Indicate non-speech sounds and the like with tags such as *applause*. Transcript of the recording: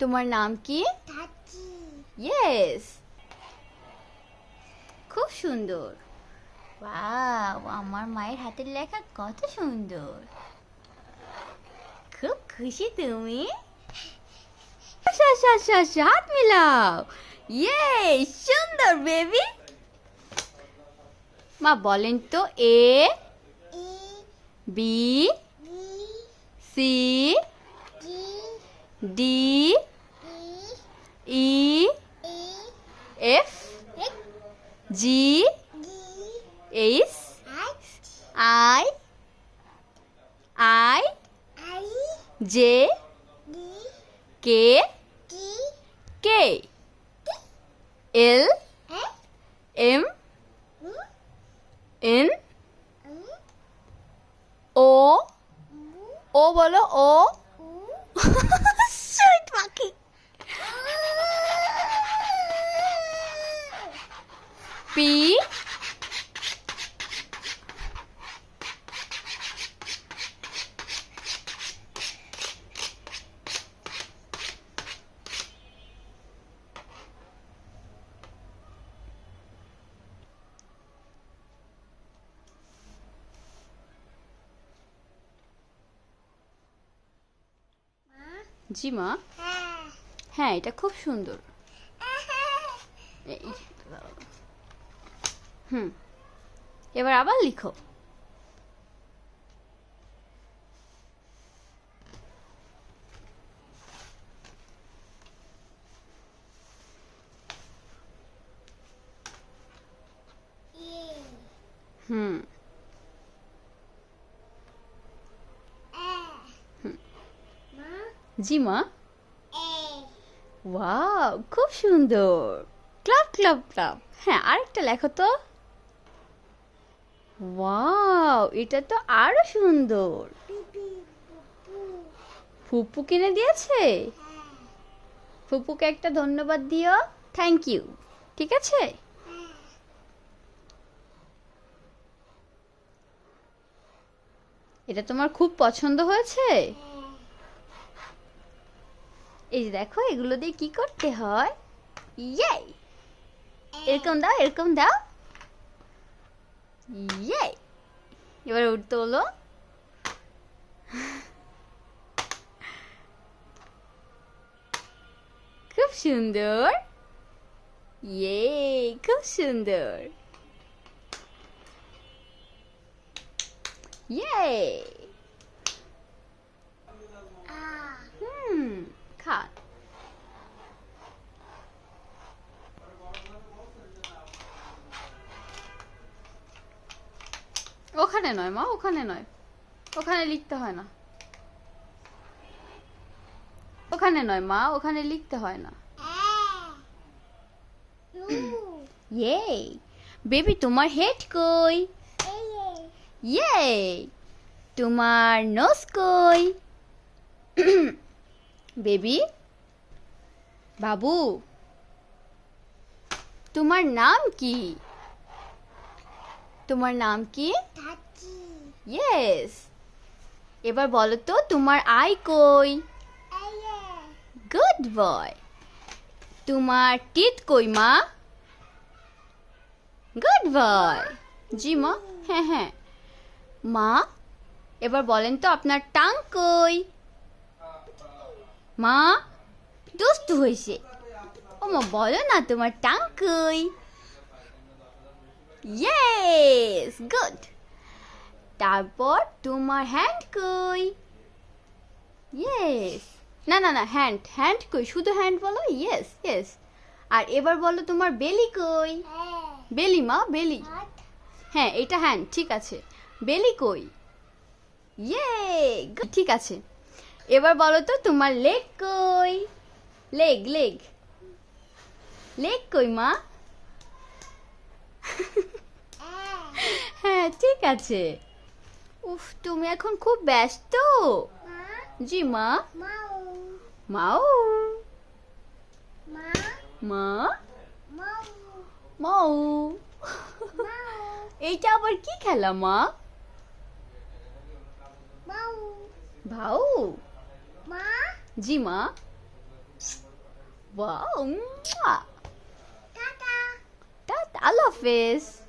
তোমার নাম কি? ইয়েস খুব সুন্দর। ওয়াও আমার মায়ের হাতের লেখা কত সুন্দর। খুব খুশি তুমি। হাত মিলাও। ইয়ে সুন্দর বেবি মা বলেন তো A B C D E F G H I I J K K L M N O O বলো O. *laughs* *laughs* Rocky. জি মা হ্যাঁ এটা খুব সুন্দর। হুম এবার আবার লিখো। হুম এ মা জি, মা। ওয়াও, খুব সুন্দর। ক্লাব ক্লাব ক্লাব হ্যাঁ আরেকটা লেখো তো। ওয়াও, এটা তো আরও সুন্দর। ফুপু কিনে দিয়েছে? ফুপুকে একটা ধন্যবাদ দিও। থ্যাংক ইউ ঠিক আছে? এটা তোমার খুব পছন্দ হয়েছে? হ্যাঁ এই যে দেখো, এগুলো দিয়ে কি করতে হয়? ইয়ে এরকম দাও এরকম দাও। ইয়ে এবার উঠতে হলো খুব সুন্দর। ইয়ে খুব সুন্দর। ইয়ে ওখানে নয়, মা, ওখানে নয়। ওখানে লিখতে হয় না। ওখানে নয়, মা, ওখানে লিখতে হয় না। ইয়ে বেবি তোমার হেড কই? ইয়ে তোমার নোজ কই? বেবি বাবু? তোমার নাম কি? তোমার নাম কি? ইয়েস এবার বলো তো, তোমার আই কই? গুড বয় তোমার টিথ কই, মা? গুড বয় জি, মা। হ্যাঁ হ্যাঁ। মা, এবার বলেন তো, আপনার টাং কই? মা, দুষ্টু হয়েছে ও মা বলো না, তোমার টাং কই? ইয়েস গুড তারপর তোমার হ্যান্ড কই? ইয়েস না না না হ্যান্ড হ্যান্ড কই? শুধু হ্যান্ড বলো? ইয়েস ইয়েস আর এবার বলো তোমার বেলি কই? বেলি মা বেলি হ্যাঁ এটা হ্যান্ড ঠিক আছে। বেলি কই? ইয়ে ঠিক আছে। এবার বলো তো তোমার লেগ কই? লেগ লেগ লেগ কই মা? হ্যাঁ ঠিক আছে। উফ তুমি এখন খুব ব্যস্ত। জি মা। মাউ মাও। মা। মা মাউ মাও। এইটা আবার কি খেলা মা? মা জি মা। Wow Tata. টাটা আল্লাহ হাফেজ।